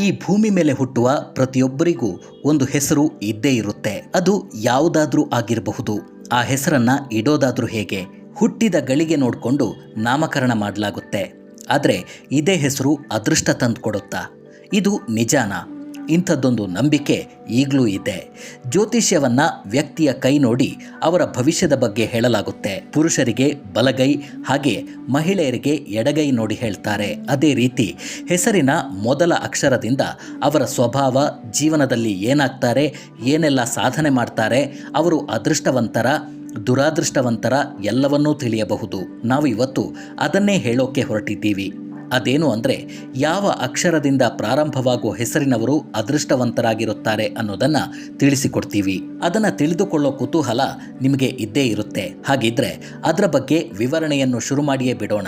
ಈ ಭೂಮಿ ಮೇಲೆ ಹುಟ್ಟುವ ಪ್ರತಿಯೊಬ್ಬರಿಗೂ ಒಂದು ಹೆಸರು ಇದ್ದೇ ಇರುತ್ತೆ. ಅದು ಯಾವುದಾದ್ರೂ ಆಗಿರಬಹುದು. ಆ ಹೆಸರನ್ನ ಇಡೋದಾದ್ರೂ ಹೇಗೆ? ಹುಟ್ಟಿದ ಗಳಿಗೆ ನೋಡಿಕೊಂಡು ನಾಮಕರಣ ಮಾಡಲಾಗುತ್ತೆ. ಆದರೆ ಇದೇ ಹೆಸರು ಅದೃಷ್ಟ ತಂದುಕೊಡುತ್ತಾ? ಇದು ನಿಜಾನ? ಇಂಥದ್ದೊಂದು ನಂಬಿಕೆ ಈಗಲೂ ಇದೆ. ಜ್ಯೋತಿಷ್ಯವನ್ನ ವ್ಯಕ್ತಿಯ ಕೈ ನೋಡಿ ಅವರ ಭವಿಷ್ಯದ ಬಗ್ಗೆ ಹೇಳಲಾಗುತ್ತೆ. ಪುರುಷರಿಗೆ ಬಲಗೈ, ಹಾಗೆ ಮಹಿಳೆಯರಿಗೆ ಎಡಗೈ ನೋಡಿ ಹೇಳ್ತಾರೆ. ಅದೇ ರೀತಿ ಹೆಸರಿನ ಮೊದಲ ಅಕ್ಷರದಿಂದ ಅವರ ಸ್ವಭಾವ, ಜೀವನದಲ್ಲಿ ಏನಾಗ್ತಾರೆ, ಏನೆಲ್ಲ ಸಾಧನೆ ಮಾಡ್ತಾರೆ, ಅವರು ಅದೃಷ್ಟವಂತರ, ದುರಾದೃಷ್ಟವಂತರ ಎಲ್ಲವನ್ನೂ ತಿಳಿಯಬಹುದು. ನಾವು ಇವತ್ತು ಅದನ್ನೇ ಹೇಳೋಕೆ ಹೊರಟಿದ್ದೀವಿ. ಅದೇನು ಅಂದರೆ, ಯಾವ ಅಕ್ಷರದಿಂದ ಪ್ರಾರಂಭವಾಗುವ ಹೆಸರಿನವರು ಅದೃಷ್ಟವಂತರಾಗಿರುತ್ತಾರೆ ಅನ್ನೋದನ್ನು ತಿಳಿಸಿಕೊಡ್ತೀವಿ. ಅದನ್ನು ತಿಳಿದುಕೊಳ್ಳೋ ಕುತೂಹಲ ನಿಮಗೆ ಇದ್ದೇ ಇರುತ್ತೆ. ಹಾಗಿದ್ರೆ, ಅದರ ಬಗ್ಗೆ ವಿವರಣೆಯನ್ನು ಶುರು ಮಾಡಿಯೇ ಬಿಡೋಣ.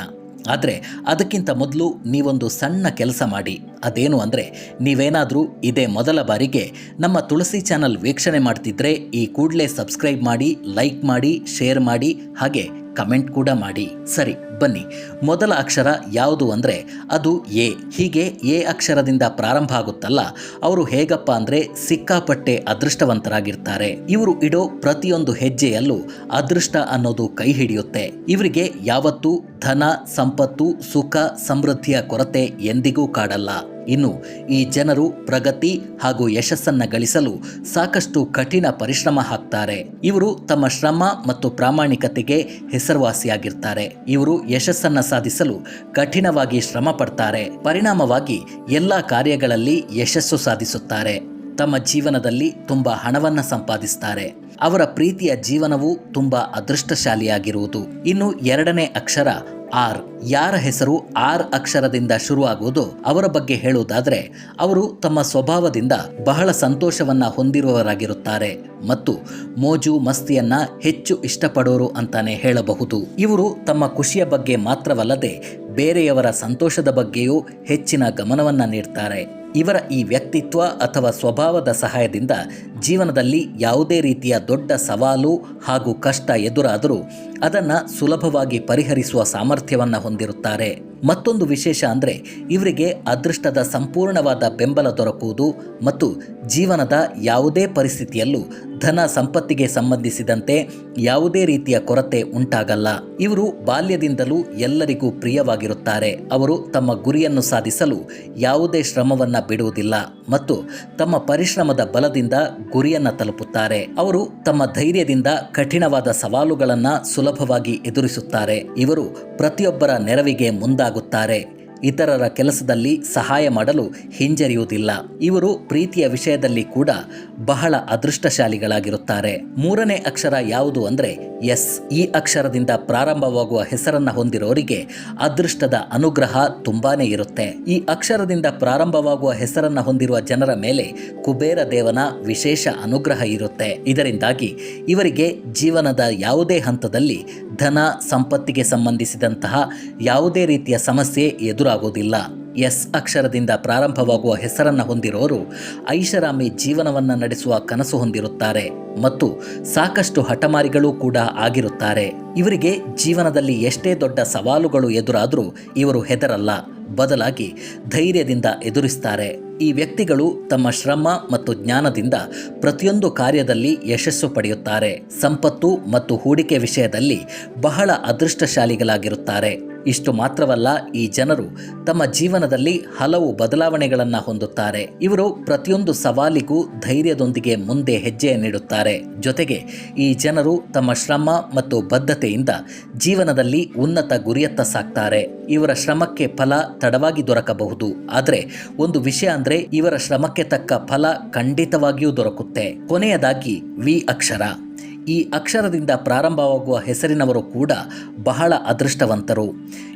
ಆದರೆ, ಅದಕ್ಕಿಂತ ಮೊದಲು ನೀವೊಂದು ಸಣ್ಣ ಕೆಲಸ ಮಾಡಿ. ಅದೇನು ಅಂದರೆ, ನೀವೇನಾದರೂ ಇದೇ ಮೊದಲ ಬಾರಿಗೆ ನಮ್ಮ ತುಳಸಿ ಚಾನಲ್ ವೀಕ್ಷಣೆ ಮಾಡ್ತಿದ್ರೆ ಈ ಕೂಡಲೇ ಸಬ್ಸ್ಕ್ರೈಬ್ ಮಾಡಿ, ಲೈಕ್ ಮಾಡಿ, ಶೇರ್ ಮಾಡಿ, ಹಾಗೆ ಕಮೆಂಟ್ ಕೂಡ ಮಾಡಿ. ಸರಿ, ಬನ್ನಿ. ಮೊದಲ ಅಕ್ಷರ ಯಾವುದು ಅಂದರೆ ಅದು ಎ. ಹೀಗೆ ಎ ಅಕ್ಷರದಿಂದ ಪ್ರಾರಂಭ ಆಗುತ್ತಲ್ಲ, ಅವರು ಹೇಗಪ್ಪ ಅಂದರೆ ಸಿಕ್ಕಾಪಟ್ಟೆ ಅದೃಷ್ಟವಂತರಾಗಿರ್ತಾರೆ. ಇವರು ಇಡೋ ಪ್ರತಿಯೊಂದು ಹೆಜ್ಜೆಯಲ್ಲೂ ಅದೃಷ್ಟ ಅನ್ನೋದು ಕೈ ಹಿಡಿಯುತ್ತೆ. ಇವರಿಗೆ ಯಾವತ್ತೂ ಧನ, ಸಂಪತ್ತು, ಸುಖ, ಸಮೃದ್ಧಿಯ ಕೊರತೆ ಎಂದಿಗೂ ಕಾಡಲ್ಲ. ಇನ್ನು ಈ ಜನರು ಪ್ರಗತಿ ಹಾಗೂ ಯಶಸ್ಸನ್ನ ಗಳಿಸಲು ಸಾಕಷ್ಟು ಕಠಿಣ ಪರಿಶ್ರಮ ಹಾಕ್ತಾರೆ. ಇವರು ತಮ್ಮ ಶ್ರಮ ಮತ್ತು ಪ್ರಾಮಾಣಿಕತೆಗೆ ಹೆಸರುವಾಸಿಯಾಗಿರ್ತಾರೆ. ಇವರು ಯಶಸ್ಸನ್ನ ಸಾಧಿಸಲು ಕಠಿಣವಾಗಿ ಶ್ರಮ ಪಡ್ತಾರೆ. ಪರಿಣಾಮವಾಗಿ ಎಲ್ಲ ಕಾರ್ಯಗಳಲ್ಲಿ ಯಶಸ್ಸು ಸಾಧಿಸುತ್ತಾರೆ. ತಮ್ಮ ಜೀವನದಲ್ಲಿ ತುಂಬ ಹಣವನ್ನ ಸಂಪಾದಿಸ್ತಾರೆ. ಅವರ ಪ್ರೀತಿಯ ಜೀವನವು ತುಂಬ ಅದೃಷ್ಟಶಾಲಿಯಾಗಿರುವುದು. ಇನ್ನು ಎರಡನೇ ಅಕ್ಷರ ಆರ್. ಯಾರ ಹೆಸರು ಆರ್ ಅಕ್ಷರದಿಂದ ಶುರುವಾಗುವುದು ಅವರ ಬಗ್ಗೆ ಹೇಳುವುದಾದರೆ, ಅವರು ತಮ್ಮ ಸ್ವಭಾವದಿಂದ ಬಹಳ ಸಂತೋಷವನ್ನ ಹೊಂದಿರುವವರಾಗಿರುತ್ತಾರೆ ಮತ್ತು ಮೋಜು, ಮಸ್ತಿಯನ್ನ ಹೆಚ್ಚು ಇಷ್ಟಪಡೋರು ಅಂತಾನೆ ಹೇಳಬಹುದು. ಇವರು ತಮ್ಮ ಖುಷಿಯ ಬಗ್ಗೆ ಮಾತ್ರವಲ್ಲದೆ ಬೇರೆಯವರ ಸಂತೋಷದ ಬಗ್ಗೆಯೂ ಹೆಚ್ಚಿನ ಗಮನವನ್ನ ನೀಡ್ತಾರೆ. ಇವರ ಈ ವ್ಯಕ್ತಿತ್ವ ಅಥವಾ ಸ್ವಭಾವದ ಸಹಾಯದಿಂದ ಜೀವನದಲ್ಲಿ ಯಾವುದೇ ರೀತಿಯ ದೊಡ್ಡ ಸವಾಲು ಹಾಗೂ ಕಷ್ಟ ಎದುರಾದರೂ ಅದನ್ನು ಸುಲಭವಾಗಿ ಪರಿಹರಿಸುವ ಸಾಮರ್ಥ್ಯವನ್ನು ಹೊಂದಿರುತ್ತಾರೆ. ಮತ್ತೊಂದು ವಿಶೇಷ ಅಂದರೆ ಇವರಿಗೆ ಅದೃಷ್ಟದ ಸಂಪೂರ್ಣವಾದ ಬೆಂಬಲ ದೊರಕುವುದು ಮತ್ತು ಜೀವನದ ಯಾವುದೇ ಪರಿಸ್ಥಿತಿಯಲ್ಲೂ ಧನ ಸಂಪತ್ತಿಗೆ ಸಂಬಂಧಿಸಿದಂತೆ ಯಾವುದೇ ರೀತಿಯ ಕೊರತೆ ಉಂಟಾಗಲ್ಲ. ಇವರು ಬಾಲ್ಯದಿಂದಲೂ ಎಲ್ಲರಿಗೂ ಪ್ರಿಯವಾಗಿರುತ್ತಾರೆ. ಅವರು ತಮ್ಮ ಗುರಿಯನ್ನು ಸಾಧಿಸಲು ಯಾವುದೇ ಶ್ರಮವನ್ನು ಬಿಡುವುದಿಲ್ಲ. ಮತ್ತು ತಮ್ಮ ಪರಿಶ್ರಮದ ಬಲದಿಂದ ಗುರಿಯನ್ನ ತಲುಪುತ್ತಾರೆ. ಅವರು ತಮ್ಮ ಧೈರ್ಯದಿಂದ ಕಠಿಣವಾದ ಸವಾಲುಗಳನ್ನು ಸುಲಭವಾಗಿ ಎದುರಿಸುತ್ತಾರೆ. ಇವರು ಪ್ರತಿಯೊಬ್ಬರ ನೆರವಿಗೆ ಮುಂದಾಗುತ್ತಾರೆ. ಇತರರ ಕೆಲಸದಲ್ಲಿ ಸಹಾಯ ಮಾಡಲು ಹಿಂಜರಿಯುವುದಿಲ್ಲ. ಇವರು ಪ್ರೀತಿಯ ವಿಷಯದಲ್ಲಿ ಕೂಡ ಬಹಳ ಅದೃಷ್ಟಶಾಲಿಗಳಾಗಿರುತ್ತಾರೆ. ಮೂರನೇ ಅಕ್ಷರ ಯಾವುದು ಅಂದರೆ ಎಸ್. ಈ ಅಕ್ಷರದಿಂದ ಪ್ರಾರಂಭವಾಗುವ ಹೆಸರನ್ನ ಹೊಂದಿರೋರಿಗೆ ಅದೃಷ್ಟದ ಅನುಗ್ರಹ ತುಂಬಾನೇ ಇರುತ್ತೆ. ಈ ಅಕ್ಷರದಿಂದ ಪ್ರಾರಂಭವಾಗುವ ಹೆಸರನ್ನ ಹೊಂದಿರುವ ಜನರ ಮೇಲೆ ಕುಬೇರ ದೇವನ ವಿಶೇಷ ಅನುಗ್ರಹ ಇರುತ್ತೆ. ಇದರಿಂದಾಗಿ ಇವರಿಗೆ ಜೀವನದ ಯಾವುದೇ ಹಂತದಲ್ಲಿ ಧನ, ಸಂಪತ್ತಿಗೆ ಸಂಬಂಧಿಸಿದಂತಹ ಯಾವುದೇ ರೀತಿಯ ಸಮಸ್ಯೆ ಎದುರಾಗುವುದಿಲ್ಲ. ಎಸ್ ಅಕ್ಷರದಿಂದ ಪ್ರಾರಂಭವಾಗುವ ಹೆಸರನ್ನು ಹೊಂದಿರೋರು ಐಷಾರಾಮಿ ಜೀವನವನ್ನು ನಡೆಸುವ ಕನಸು ಹೊಂದಿರುತ್ತಾರೆ ಮತ್ತು ಸಾಕಷ್ಟು ಹಠಮಾರಿಗಳು ಕೂಡ ಆಗಿರುತ್ತಾರೆ. ಇವರಿಗೆ ಜೀವನದಲ್ಲಿ ಎಷ್ಟೇ ದೊಡ್ಡ ಸವಾಲುಗಳು ಎದುರಾದರೂ ಇವರು ಹೆದರಲ್ಲ, ಬದಲಾಗಿ ಧೈರ್ಯದಿಂದ ಎದುರಿಸ್ತಾರೆ. ಈ ವ್ಯಕ್ತಿಗಳು ತಮ್ಮ ಶ್ರಮ ಮತ್ತು ಜ್ಞಾನದಿಂದ ಪ್ರತಿಯೊಂದು ಕಾರ್ಯದಲ್ಲಿ ಯಶಸ್ಸು ಪಡೆಯುತ್ತಾರೆ. ಸಂಪತ್ತು ಮತ್ತು ಹೂಡಿಕೆ ವಿಷಯದಲ್ಲಿ ಬಹಳ ಅದೃಷ್ಟಶಾಲಿಗಳಾಗಿರುತ್ತಾರೆ. ಇಷ್ಟು ಮಾತ್ರವಲ್ಲ, ಈ ಜನರು ತಮ್ಮ ಜೀವನದಲ್ಲಿ ಹಲವು ಬದಲಾವಣೆಗಳನ್ನು ಹೊಂದುತ್ತಾರೆ. ಇವರು ಪ್ರತಿಯೊಂದು ಸವಾಲಿಗೂ ಧೈರ್ಯದೊಂದಿಗೆ ಮುಂದೆ ಹೆಜ್ಜೆ ನೀಡುತ್ತಾರೆ. ಜೊತೆಗೆ ಈ ಜನರು ತಮ್ಮ ಶ್ರಮ ಮತ್ತು ಬದ್ಧತೆಯಿಂದ ಜೀವನದಲ್ಲಿ ಉನ್ನತ ಗುರಿಯತ್ತ ಸಾಕ್ತಾರೆ. ಇವರ ಶ್ರಮಕ್ಕೆ ಫಲ ತಡವಾಗಿ ದೊರಕಬಹುದು. ಆದರೆ ಒಂದು ವಿಷಯ ಅಂದ್ರೆ, ಇವರ ಶ್ರಮಕ್ಕೆ ತಕ್ಕ ಫಲ ಖಂಡಿತವಾಗಿಯೂ ದೊರಕುತ್ತೆ. ಕೊನೆಯದಾಗಿ ವಿ ಅಕ್ಷರ. ಈ ಅಕ್ಷರದಿಂದ ಪ್ರಾರಂಭವಾಗುವ ಹೆಸರಿನವರು ಕೂಡ ಬಹಳ ಅದೃಷ್ಟವಂತರು.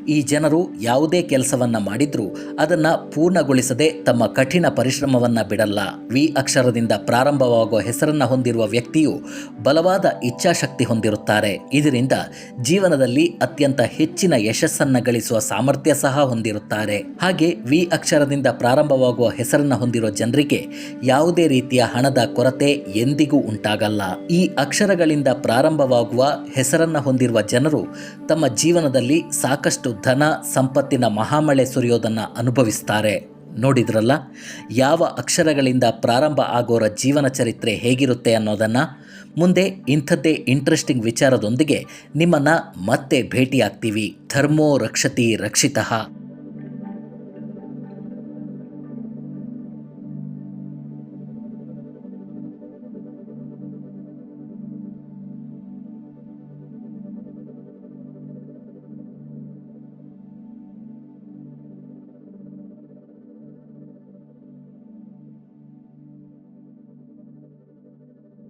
ಈ ಜನರು ಯಾವುದೇ ಕೆಲಸವನ್ನು ಮಾಡಿದರೂ ಅದನ್ನು ಪೂರ್ಣಗೊಳಿಸದೆ ತಮ್ಮ ಕಠಿಣ ಪರಿಶ್ರಮವನ್ನು ಬಿಡಲ್ಲ. ವಿ ಅಕ್ಷರದಿಂದ ಪ್ರಾರಂಭವಾಗುವ ಹೆಸರನ್ನು ಹೊಂದಿರುವ ವ್ಯಕ್ತಿಯು ಬಲವಾದ ಇಚ್ಛಾಶಕ್ತಿ ಹೊಂದಿರುತ್ತಾರೆ. ಇದರಿಂದ ಜೀವನದಲ್ಲಿ ಅತ್ಯಂತ ಹೆಚ್ಚಿನ ಯಶಸ್ಸನ್ನು ಗಳಿಸುವ ಸಾಮರ್ಥ್ಯ ಸಹ ಹೊಂದಿರುತ್ತಾರೆ. ಹಾಗೆ ವಿ ಅಕ್ಷರದಿಂದ ಪ್ರಾರಂಭವಾಗುವ ಹೆಸರನ್ನು ಹೊಂದಿರುವ ಜನರಿಗೆ ಯಾವುದೇ ರೀತಿಯ ಹಣದ ಕೊರತೆ ಎಂದಿಗೂ ಉಂಟಾಗಲ್ಲ. ಈ ಅಕ್ಷರಗಳಿಂದ ಪ್ರಾರಂಭವಾಗುವ ಹೆಸರನ್ನ ಹೊಂದಿರುವ ಜನರು ತಮ್ಮ ಜೀವನದಲ್ಲಿ ಸಾಕಷ್ಟು ಧನ ಸಂಪತ್ತಿನ ಮಹಾಮಳೆ ಸುರಿಯೋದನ್ನು ಅನುಭವಿಸ್ತಾರೆ. ನೋಡಿದ್ರಲ್ಲ? ಯಾವ ಅಕ್ಷರಗಳಿಂದ ಪ್ರಾರಂಭ ಆಗೋರ ಜೀವನ ಚರಿತ್ರೆ ಹೇಗಿರುತ್ತೆ ಅನ್ನೋದನ್ನು? ಮುಂದೆ ಇಂಥದ್ದೇ ಇಂಟ್ರೆಸ್ಟಿಂಗ್ ವಿಚಾರದೊಂದಿಗೆ ನಿಮ್ಮನ್ನು ಮತ್ತೆ ಭೇಟಿಯಾಗ್ತೀವಿ. ಧರ್ಮೋ ರಕ್ಷತಿ ರಕ್ಷಿತಃ.